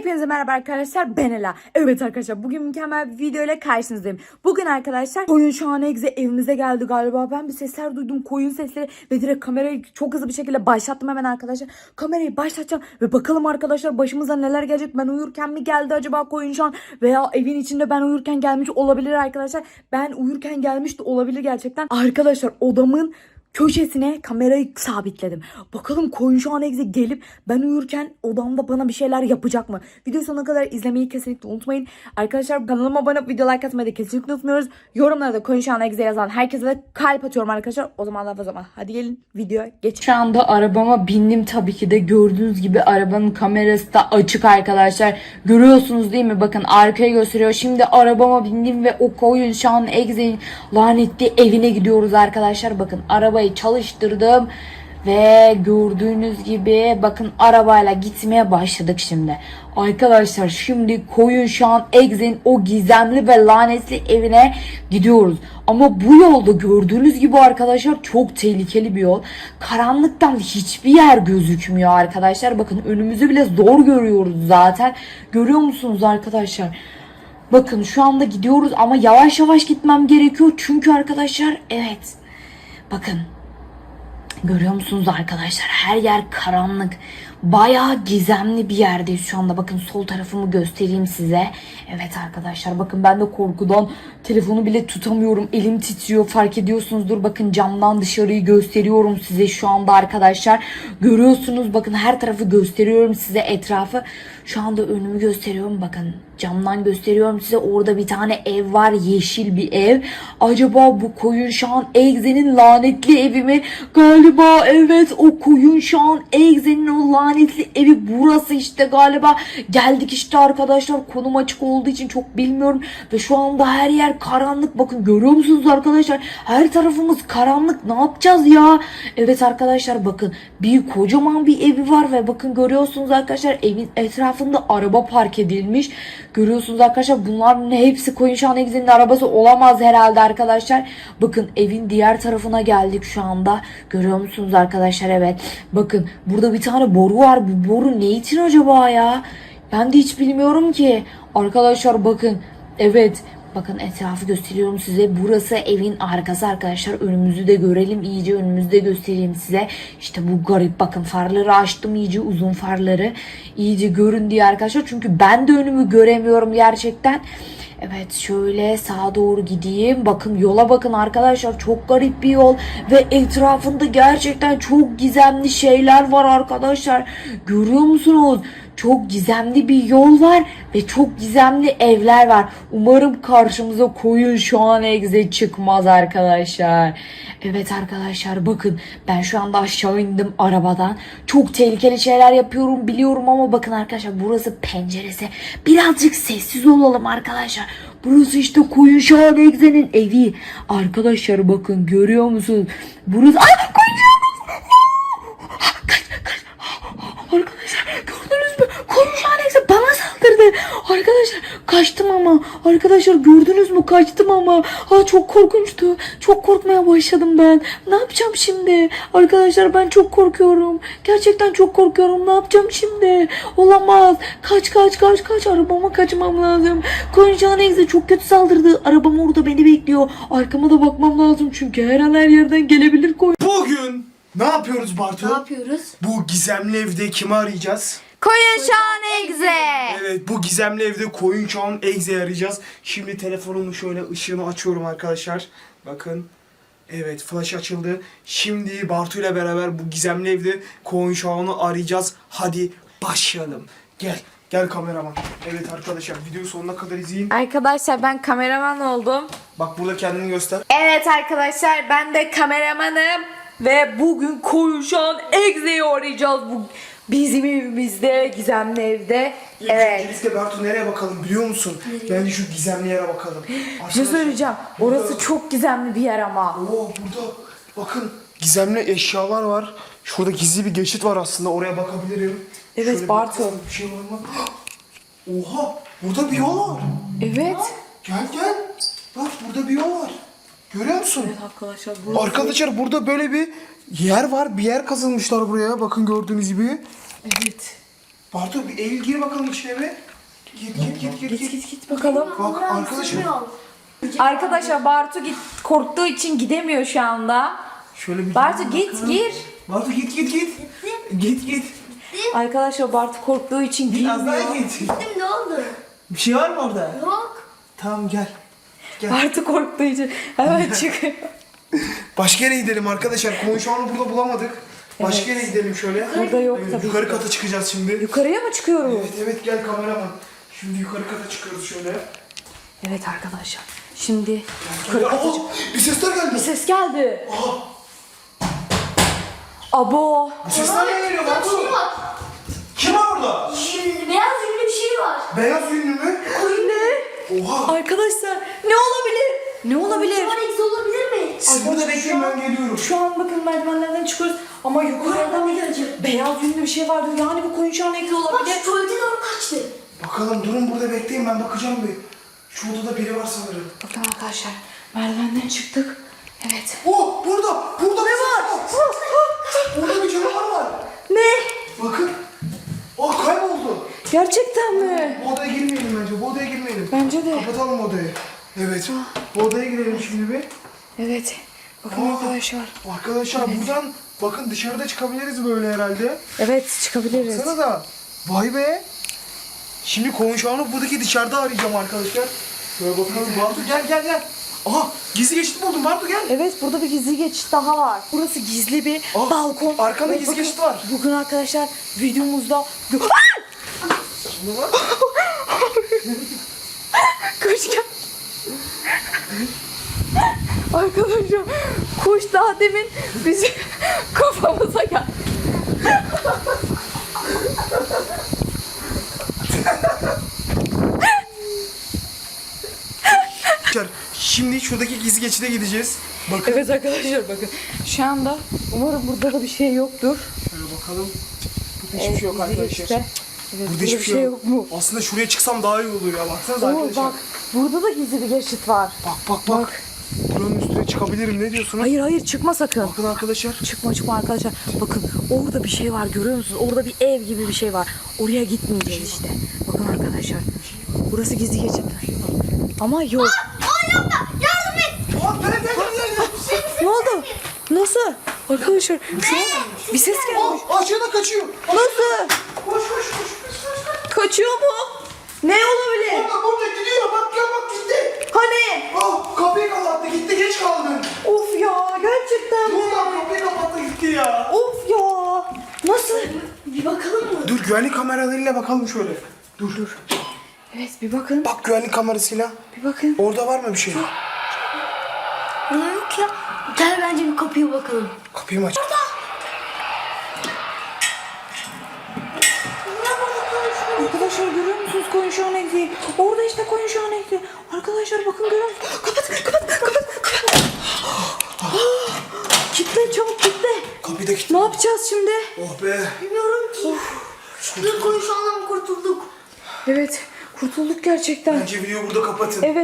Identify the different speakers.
Speaker 1: Hepinize merhaba arkadaşlar ben Ela. Evet arkadaşlar bugün mükemmel bir video ile karşınızdayım. Bugün arkadaşlar koyun şahane egze evimize geldi galiba. Ben bir sesler duydum koyun sesleri ve direkt kamerayı çok hızlı bir şekilde başlattım hemen arkadaşlar. Kamerayı başlatacağım ve bakalım arkadaşlar başımıza neler gelecek. Ben uyurken mi geldi acaba koyun şahan veya evin içinde ben uyurken gelmiş olabilir arkadaşlar. Ben uyurken gelmiş de olabilir gerçekten. Arkadaşlar odamın köşesine kamerayı sabitledim. Bakalım koyun şu an egze gelip ben uyurken odamda bana bir şeyler yapacak mı? Video sonuna kadar izlemeyi kesinlikle unutmayın. Arkadaşlar kanalıma abone olup video like atmayı da kesinlikle unutmuyoruz. Yorumlara da koyun şu an egze yazan herkese de kalp atıyorum arkadaşlar. O zaman laf o zaman. Hadi gelin videoya geçelim.
Speaker 2: Şu anda arabama bindim tabii ki de gördüğünüz gibi arabanın kamerası da açık arkadaşlar. Görüyorsunuz değil mi? Bakın arkaya gösteriyor. Şimdi arabama bindim ve o koyun şu an Exe'nin lanetli evine gidiyoruz arkadaşlar. Bakın arabayı çalıştırdım. Ve gördüğünüz gibi bakın arabayla gitmeye başladık şimdi. Arkadaşlar şimdi koyun şu an Exe'nin o gizemli ve lanetli evine gidiyoruz. Ama bu yolda gördüğünüz gibi arkadaşlar çok tehlikeli bir yol. Karanlıktan hiçbir yer gözükmüyor arkadaşlar. Bakın önümüzü bile zor görüyoruz zaten. Görüyor musunuz arkadaşlar? Bakın şu anda gidiyoruz ama yavaş yavaş gitmem gerekiyor. Çünkü arkadaşlar evet. Bakın Görüyor musunuz arkadaşlar? Her yer karanlık. Bayağı gizemli bir yerdeyiz şu anda. Bakın sol tarafımı göstereyim size. Evet arkadaşlar bakın ben de korkudan telefonu bile tutamıyorum. Elim titriyor fark ediyorsunuzdur. Bakın camdan dışarıyı gösteriyorum size şu anda arkadaşlar. Görüyorsunuz bakın her tarafı gösteriyorum size etrafı. Şu anda önümü gösteriyorum bakın. Camdan gösteriyorum size. Orada bir tane ev var. Yeşil bir ev. Acaba bu koyun şu an Egze'nin lanetli evi mi? Galiba evet o koyun şu an Egze'nin o lanetli evi burası işte galiba. Geldik işte arkadaşlar. Konum açık olduğu için çok bilmiyorum. Ve şu anda her yer karanlık. Bakın görüyor musunuz arkadaşlar? Her tarafımız karanlık. Ne yapacağız ya? Evet arkadaşlar bakın. Bir kocaman bir evi var ve bakın görüyorsunuz arkadaşlar evin etrafında araba park edilmiş. Görüyorsunuz arkadaşlar bunların hepsi Koyun Şahan Egze'nin arabası olamaz herhalde arkadaşlar. Bakın evin diğer tarafına geldik şu anda. Görüyor musunuz arkadaşlar evet. Bakın burada bir tane boru var. Bu boru ne için acaba ya? Ben de hiç bilmiyorum ki. Arkadaşlar bakın evet Bakın etrafı gösteriyorum size. Burası evin arkası arkadaşlar. Önümüzü de görelim. iyice önümüzü de göstereyim size. İşte bu garip bakın farları açtım iyice uzun farları. iyice görün diye arkadaşlar. Çünkü ben de önümü göremiyorum gerçekten. Evet şöyle sağa doğru gideyim. Bakın yola bakın arkadaşlar. Çok garip bir yol. Ve etrafında gerçekten çok gizemli şeyler var arkadaşlar. Görüyor musunuz? Çok gizemli bir yol var ve çok gizemli evler var. Umarım karşımıza koyun şu an egze çıkmaz arkadaşlar. Evet arkadaşlar bakın ben şu anda aşağı indim arabadan. Çok tehlikeli şeyler yapıyorum biliyorum ama bakın arkadaşlar burası penceresi. Birazcık sessiz olalım arkadaşlar. Burası işte koyun Şahan Egze'nin evi. Arkadaşlar bakın görüyor musunuz? Burası... Ay koyun Şahan Kaç kaç. Arkadaşlar gördünüz mü? Koyun Şahan Egze bana saldırdı. Arkadaşlar kaçtım ama. Arkadaşlar gördünüz mü? Kaçtım ama. Aa, çok korkunçtu. Çok korkmaya başladım ben. Ne yapacağım şimdi? Arkadaşlar ben çok korkuyorum. Gerçekten çok korkuyorum. Ne yapacağım şimdi? Olamaz. Kaç kaç kaç kaç. Arabama kaçmam lazım. Koyun Şahan Egze çok kötü saldırdı. Arabam orada beni bekliyor. Arkama da bakmam lazım. Çünkü her an her yerden gelebilir koyun.
Speaker 3: Bugün ne yapıyoruz Bartu?
Speaker 4: Ne yapıyoruz?
Speaker 3: Bu gizemli evde kimi arayacağız?
Speaker 1: Koyun şahane egze.
Speaker 3: Evet bu gizemli evde koyun çağın Egze'yi arayacağız. Şimdi telefonumu şöyle ışığını açıyorum arkadaşlar. Bakın. Evet flash açıldı. Şimdi Bartu ile beraber bu gizemli evde koyun çağını arayacağız. Hadi başlayalım. Gel. Gel kameraman. Evet arkadaşlar videoyu sonuna kadar izleyin.
Speaker 1: Arkadaşlar ben kameraman oldum.
Speaker 3: Bak burada kendini göster.
Speaker 1: Evet arkadaşlar ben de kameramanım ve bugün koyuşan Egze'yi arayacağız bu bizim evimizde gizemli evde. Evet.
Speaker 3: Öncelikle Bartu nereye bakalım biliyor musun? Bence şu gizemli yere bakalım.
Speaker 1: Bir şey
Speaker 3: Arkadaşlar,
Speaker 1: söyleyeceğim.
Speaker 3: burada-
Speaker 1: Orası çok gizemli bir yer ama.
Speaker 3: Oo burada bakın gizemli eşyalar var. Şurada gizli bir geçit var aslında oraya bakabilirim.
Speaker 1: Evet,
Speaker 3: Şöyle
Speaker 1: Bartu.
Speaker 3: bakalım, Bir şey var mı? Oha burada bir yol var.
Speaker 1: Evet.
Speaker 3: Gel gel. Bak burada bir yol var. Görüyor musun?
Speaker 1: Arkadaşlar
Speaker 3: Arkadaşlar burada böyle bir yer var. Bir yer kazılmışlar buraya. Bakın gördüğünüz gibi.
Speaker 1: Evet.
Speaker 3: Bartu bir eğil gir bakalım içine bir. Git git git git.
Speaker 2: Git git git bakalım.
Speaker 3: Bak arkadaşım.
Speaker 2: Arkadaşlar Bartu git korktuğu için gidemiyor şu anda.
Speaker 3: Şöyle bir
Speaker 2: Bartu git gir.
Speaker 3: Bartu git git git. Git git.
Speaker 2: Arkadaşlar Bartu korktuğu için
Speaker 3: Biraz daha
Speaker 2: girmiyor.
Speaker 3: git.
Speaker 4: Gittim ne oldu?
Speaker 3: Bir şey var mı orada?
Speaker 4: Yok.
Speaker 3: Tamam gel.
Speaker 2: Bartu korktuğu için hemen çıkıyor.
Speaker 3: Başka yere gidelim arkadaşlar. Konuşanı burada bulamadık. Başka yere gidelim şöyle.
Speaker 2: Burada yok tabii.
Speaker 3: Yukarı kata çıkacağız şimdi.
Speaker 2: Yukarıya mı çıkıyoruz?
Speaker 3: Evet evet gel kameraman. Şimdi yukarı kata çıkıyoruz şöyle.
Speaker 2: Evet arkadaşlar. Şimdi yukarı
Speaker 3: Aa,
Speaker 2: kata çık-
Speaker 3: bir sesler geldi.
Speaker 2: Bir ses geldi.
Speaker 3: Aa,
Speaker 2: Abo.
Speaker 3: bu sesler geliyor
Speaker 4: Bir şey var.
Speaker 3: Kim var orada?
Speaker 4: Şimdi beyaz ünlü bir şey var.
Speaker 3: Beyaz ünlü mü?
Speaker 2: Ne?
Speaker 3: Oha.
Speaker 2: Arkadaşlar ne olabilir? Ne olabilir?
Speaker 4: Var eksi olabilir mi?
Speaker 3: Siz burada bekleyin ben geliyorum.
Speaker 2: Şu an bakın merdivenlerden çıkıyoruz ama yukarıda
Speaker 4: ne gelecek?
Speaker 2: beyaz yünlü bir şey vardı. Yani bu koyun şu an ekli
Speaker 4: Bak
Speaker 2: olabilir.
Speaker 4: şu tuvalete doğru kaçtı.
Speaker 3: Bakalım durun burada bekleyin ben bakacağım bir. Şu odada biri var sanırım.
Speaker 2: Bakın arkadaşlar merdivenden çıktık. Evet.
Speaker 3: Oh burada. Burada ne var? Burada bir canavar var.
Speaker 2: Ne?
Speaker 3: Bakın. Oh kayboldu.
Speaker 2: Gerçekten mi?
Speaker 3: Bu odaya girmeyelim bence. Bu odaya girmeyelim.
Speaker 2: Bence de.
Speaker 3: Kapatalım odayı. Evet. Bu odaya girelim şimdi bir.
Speaker 2: Evet. Bakın
Speaker 3: Aa.
Speaker 2: arkadaşlar.
Speaker 3: Arkadaşlar buradan bakın dışarıda çıkabiliriz böyle herhalde.
Speaker 2: Evet çıkabiliriz.
Speaker 3: Sana da. Vay be. Şimdi konuşanı buradaki dışarıda arayacağım arkadaşlar. Şöyle bakalım. Bartu gel gel gel. Aha gizli geçit buldum Bartu gel.
Speaker 2: Evet burada bir gizli geçit daha var. Burası gizli bir
Speaker 3: Aa,
Speaker 2: balkon.
Speaker 3: arkanda gizli
Speaker 2: bakın,
Speaker 3: geçit var.
Speaker 2: Bugün arkadaşlar videomuzda...
Speaker 3: Ne var?
Speaker 2: Kuş gel. Arkadaşlar kuş daha demin bizim kafamıza geldi.
Speaker 3: Arkadaşlar, Şimdi şuradaki gizli geçide gideceğiz. Bakın.
Speaker 2: Evet arkadaşlar bakın. Şu anda umarım burada da bir şey yoktur.
Speaker 3: Şöyle bakalım. Burada hiçbir şey yok arkadaşlar.
Speaker 2: geçitte. Evet,
Speaker 3: Burada hiçbir şey yok.
Speaker 2: mu?
Speaker 3: Aslında şuraya çıksam daha iyi olur ya. Baksanıza
Speaker 2: Oo,
Speaker 3: arkadaşlar.
Speaker 2: bak burada da gizli bir geçit var.
Speaker 3: Bak bak bak. Buranın üstüne çıkabilirim. Ne diyorsunuz?
Speaker 2: Hayır hayır çıkma sakın.
Speaker 3: Bakın arkadaşlar.
Speaker 2: Çıkma çıkma arkadaşlar. Bakın orada bir şey var görüyor musunuz? Orada bir ev gibi bir şey var. Oraya gitmeyeceğiz işte. Bakın arkadaşlar. Burası gizli geçit. Ama yok.
Speaker 3: Aa, gel gel.
Speaker 2: Ne oldu? Nasıl? Arkadaşlar şu an bir ses gelmiş.
Speaker 3: Aa, aşağıda kaçıyor.
Speaker 2: Nasıl?
Speaker 3: Koş koş koş.
Speaker 2: Kaçıyor mu? Ne olabilir?
Speaker 3: Burada burada gidiyor. Bak gel bak gitti.
Speaker 2: Hani?
Speaker 3: Ah kapıyı kapattı. Gitti geç kaldın.
Speaker 2: Of ya gerçekten mi?
Speaker 3: Buradan kapıyı kapattı gitti ya.
Speaker 2: Of ya. Nasıl?
Speaker 4: Bir bakalım mı?
Speaker 3: Dur güvenlik kameralarıyla bakalım şöyle. Dur dur.
Speaker 2: Evet bir bakın.
Speaker 3: Bak güvenlik kamerasıyla.
Speaker 2: Bir bakın.
Speaker 3: Orada var mı bir şey?
Speaker 4: Yok ya. Gel bence bir kapıya bakalım.
Speaker 3: Kapıyı mı aç?
Speaker 2: Arkadaşlar görüyor musunuz koyun şu an ekliği? Orada işte koyun şu an ekliği. Arkadaşlar bakın görüyor musunuz? Kapat kapat kapat kapat. kitle çabuk kitle.
Speaker 3: Kapıyı da kilitli.
Speaker 2: Ne yapacağız şimdi?
Speaker 3: Oh be.
Speaker 4: Bilmiyorum ki. Bir konuşandan kurtulduk.
Speaker 2: Evet kurtulduk gerçekten.
Speaker 3: Bence videoyu burada kapatın.
Speaker 2: Evet.